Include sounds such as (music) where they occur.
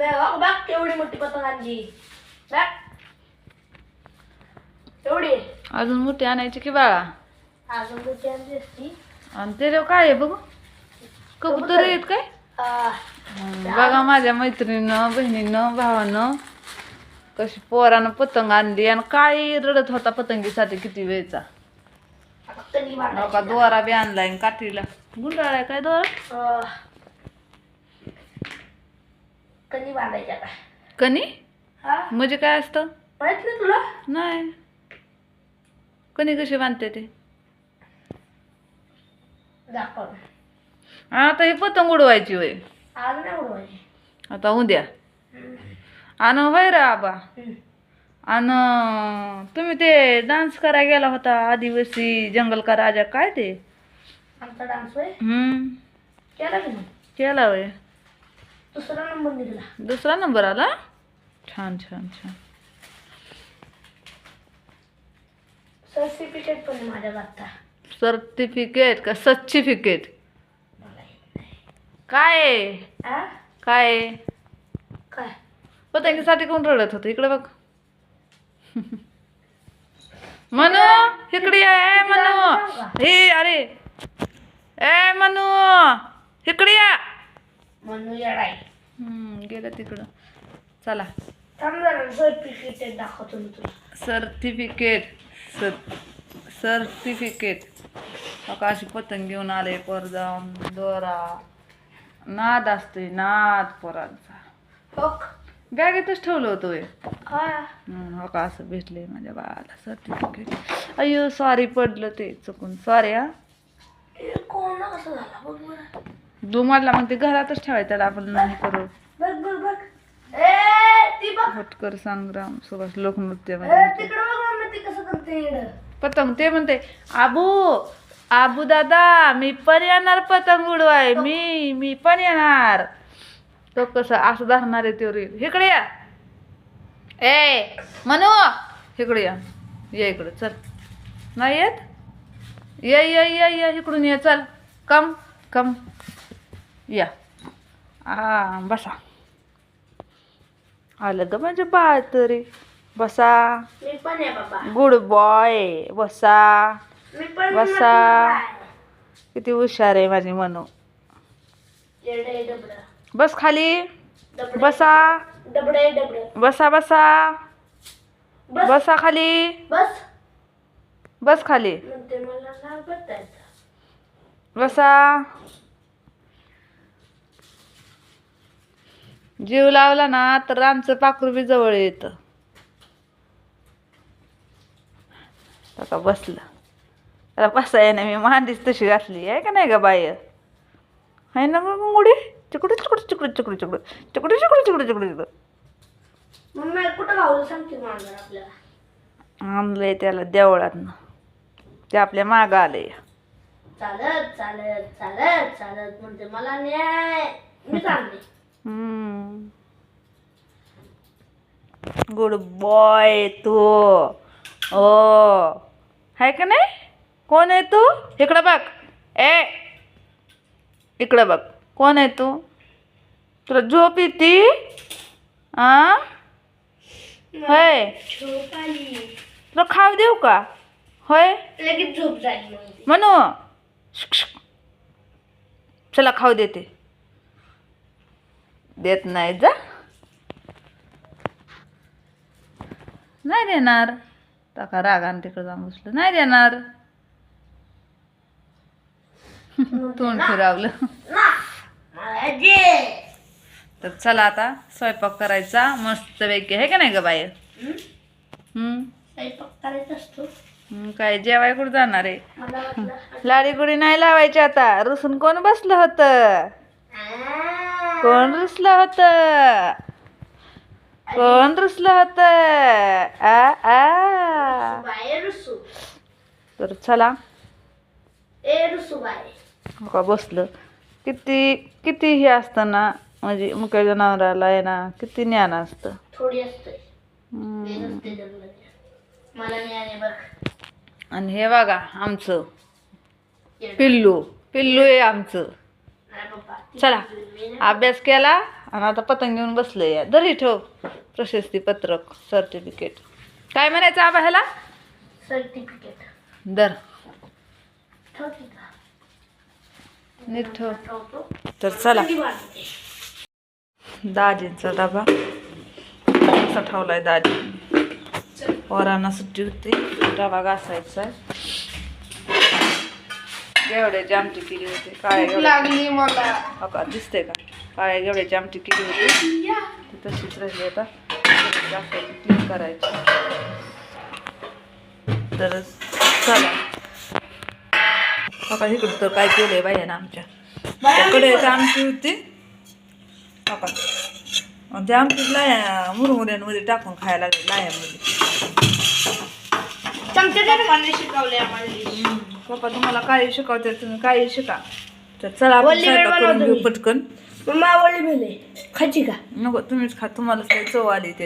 नाही बघ केवढी मोठी पतंग आणली. बघ. एवढी. अजून मोठी आणायची की बाळा? अजून मोठी आणली असती. आणि त्याच्यावर काय आहे बघू. कबूतर आहेत काय? हं, बघा माझ्या मैत्रिणीनं बहिणीनं भावानं कशी पोरानं पतंग आणली आणि काय रडत होता पतंगीसाठी किती वेळचा. नका. दोरा बी आणलाय आणि काठीला. गुंडाळाय काय दोरा? कणी बांधायची आता. कणी हा. म्हणजे काय असतं? माहीत नाही तुला? नाही. कणी कशी बांधते ते? दाखव आता ही पतंग उडवायची होय. आज नाही उडवायची. आता उद्या. आणि होय रे आबा. हम्म. आणि तुम्ही ते डान्स करायला गेला होता आदिवासी जंगल का राजा काय ते? आमचा डान्स होय? हम्म. केला की नाही? केला होय. दुसरा नंबर निघाला दुसरा नंबर आला? छान छान छान. सर्टिफिकेट पण माझ्या आता. सर्टिफिकेट का? सर्टिफिकेट काय आहे? आ? काय आहे? काय? पतंगीसाठी कोण रडत होतं? इकडे बघ. मनू इकडे आहे मनू. हे अरे. ए मनू इकडे या. म्हणून गेलं तिकडं. चला. सर्टिफिकेट दाखवतो मी तुला. सर्टिफिकेट सर सर्टिफिकेट अशी पतंग घेऊन आले पर जाऊन दोरा. नाद असतोय नाद पोरांचा. बॅगेतच ठेवलं होतं हे. का असं भेटले माझ्या बाळाला सर्टिफिकेट अय्यो सॉरी पडलं ते चुकून. सॉरी हा. कोण कसं झाला? बघ दुमारला मग ते घरातच ठेवायचं त्याला आपण नाही करू. बघ बघ बघ. ए ती बघ. भटकर संग्राम सुभाष लोकनृत्य ए, मध्ये तिकडे बघ मम्मी ती कसं करते येडं. पतंग ते म्हणते आबू आबू दादा मी पण येणार पतंग उडवाय. मी मी पण येणार. तो कसं असं धरणार आहे ते रील. इकडे या. ए म्हणू इकडे या. ये इकडे चल. नाही येत? ये ये ये ये इकडून ये चल. कम कम या आ बसा आलं ग म्हणजे बाळ तरी बसा मी पण आहे बाबा गुड बॉय बसा मी पण बसा. किती हुशार आहे माझी मनू येडे डबड बस खाली डबडे बसा डबडे डबडे बसा बसा बस बसा खाली बस बस खाली म्हणते मला बसा. जीव लावला ना तर रामचं पाखरू बी जवळ येतं. आता बसलं. त्याला बसाय ना मी मांडीच तशी घातली आहे का नाही का बाय आहे ना मग मुडी? चिकडू चिकडू चिकडू चिकडू चिकडू चिकडू चिकडू चिकडू चिकडू चिकडू मम्मी कुठं सांगते आणलंय त्याला देवळातनं. ते आपल्या मागं आलंय. चालत चालत चालत चालत म्हणते मला न्याय. मी चालले गुड बॉय तू. ओ. आहे का नाही? कोण आहे तू? इकडं बघ. ए. इकडं बघ. कोण आहे तू? तुला झोप येते? आ? होय. तुला खाऊ देऊ का? होय. लगेच झोप म्हणजे म्हणू. चला खाऊ देते. देत नाही जा. नाही देणार. टाका रागाने तिकडे जाऊन बसलं. नाही देणार. (laughs) तोंड फिरावलं. तर चला आता स्वयंपाक करायचा. मस्त पैकी आहे का नाही ग बाय हं? हम्म? स्वयंपाक करायचा असतो. हम्म, काय जेवाय कुठं जाणार आहे? लाडी गुडी नाही लावायची आता. रुसून कोण बसलं होतं? कोण रुसलं होत? कोण रुसलं होत? आ आ. बाय रुसू. तर चला. का बसलं. किती किती हे असतं ना म्हणजे मुख्य जनावराला आहे ना किती ज्ञान असतं. थोडी असते मला न्याय बघ. आणि हे बघा आमचं. पिल्लू. पिल्लू आहे आमचं. चला. अभ्यास केला आणि आता पतंग घेऊन बसले या दरी ठेव प्रशस्ती पत्रक सर्टिफिकेट काय म्हणायचं आबा ह्याला? सर्टिफिकेट दर नीट ठेव. तर चला. दाजींचा डबा. कसा ठेवलाय दाजी? पोरांना सुट्टी होती. डबा घासायचा एवढ्याची आमटी केली होती. काय लागली मला. हो का दिसते का? काय एवढ्याची आमटी केली होती? ती तशीच राहिली आता. क्लीन करायची. तर चला. बघा इकडं तर काय केलंय बाई ना आमच्या त्याकडे आमटी होती. हो का आणि त्या आमटीत लाया मुरमुऱ्यांमध्ये टाकून खायला लागले लायामध्ये. शिकवले आम्हाला पप्पा तुम्हाला काय शिकवते तुम्ही काय शिका. तर चला आपण वल्ली वेळ स्वयंपाक करून बनवतो घेऊ मी. पटकन. मम्मा आवडली भेले खायची का? नको तुम्हीच खा तुम्हाला चव आली ते.